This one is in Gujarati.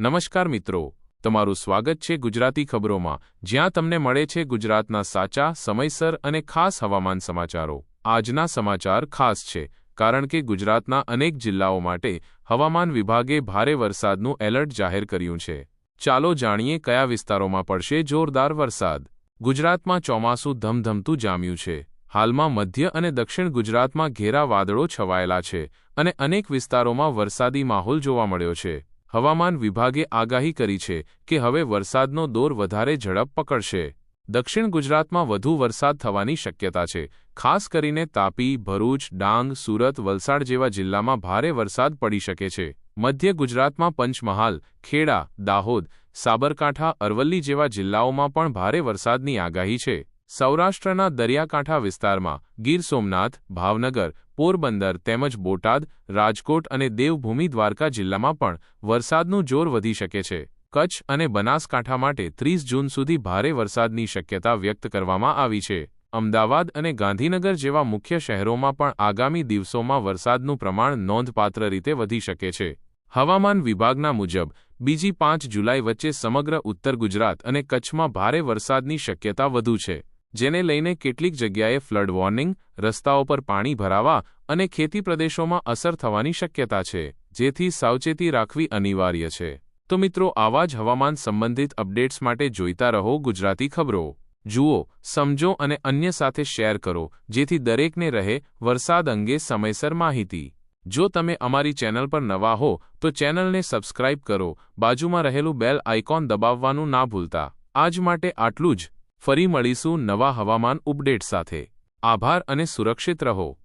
નમસ્કાર મિત્રો. તમારું સ્વાગત છે ગુજરાતી ખબરોમાં. જ્યાં તમને મળે છે ગુજરાતના સાચા, સમયસર અને ખાસ હવામાન સમાચારો. આજના સમાચાર ખાસ છે, કારણ કે ગુજરાતના અનેક જિલ્લાઓ માટે હવામાન વિભાગે ભારે વરસાદનું એલર્ટ જાહેર કર્યું છે. ચાલો જાણીએ કયા વિસ્તારોમાં પડશે જોરદાર વરસાદ. ગુજરાતમાં ચોમાસું ધમધમતું જામ્યું છે. હાલમાં મધ્ય અને દક્ષિણ ગુજરાતમાં ઘેરા વાદળો છવાયેલા છે અને અનેક વિસ્તારોમાં વરસાદી માહોલ જોવા મળ્યો છે. હવામાન વિભાગે આગાહી કરી છે કે હવે વરસાદનો દોર વધારે ઝડપ પકડશે. દક્ષિણ ગુજરાતમાં વધુ વરસાદ થવાની શક્યતા છે. ખાસ કરીને તાપી, ભરૂચ, ડાંગ, સુરત, વલસાડ જેવા જિલ્લામાં ભારે વરસાદ પડી શકે છે. મધ્ય ગુજરાતમાં પંચમહાલ, ખેડા, દાહોદ, સાબરકાંઠા, અરવલ્લી જેવા જિલ્લાઓમાં પણ ભારે વરસાદની આગાહી છે. સૌરાષ્ટ્રના દરિયાકાંઠા વિસ્તારમાં ગીર સોમનાથ, ભાવનગર, પોરબંદર તેમજ બોટાદ, રાજકોટ અને દેવભૂમિ દ્વારકા જિલ્લામાં પણ વરસાદનું જોર વધી શકે છે. કચ્છ અને બનાસકાંઠા માટે ત્રીસ જૂન સુધી ભારે વરસાદની શક્યતા વ્યક્ત કરવામાં આવી છે. અમદાવાદ અને ગાંધીનગર જેવા મુખ્ય શહેરોમાં પણ આગામી દિવસોમાં વરસાદનું પ્રમાણ નોંધપાત્ર રીતે વધી શકે છે. હવામાન વિભાગના મુજબ, બીજી પાંચ જુલાઈ વચ્ચે સમગ્ર ઉત્તર ગુજરાત અને કચ્છમાં ભારે વરસાદની શક્યતા વધુ છે. જેને લઈને કેટલીક જગ્યાએ ફ્લડ વોર્નિંગ, રસ્તાઓ પર પાણી ભરાવા અને ખેતી પ્રદેશોમાં અસર થવાની શક્યતા છે, જેથી સાવચેતી રાખવી અનિવાર્ય છે. તો મિત્રો, આવા જ હવામાન સંબંધિત અપડેટ્સ માટે જોઈતા રહો ગુજરાતી ખબરો. જુઓ, સમજો અને અન્ય સાથે શેર કરો, જેથી દરેકને રહે વરસાદ અંગે સમયસર માહિતી. જો તમે અમારી ચેનલ પર નવા હો, તો ચેનલને સબસ્ક્રાઇબ કરો, બાજુમાં રહેલું બેલ આઇકોન દબાવવાનું ના ભૂલતા. આજ માટે આટલું જ. ફરી મળીશું નવા હવામાન અપડેટ સાથે. આભાર અને સુરક્ષિત રહો.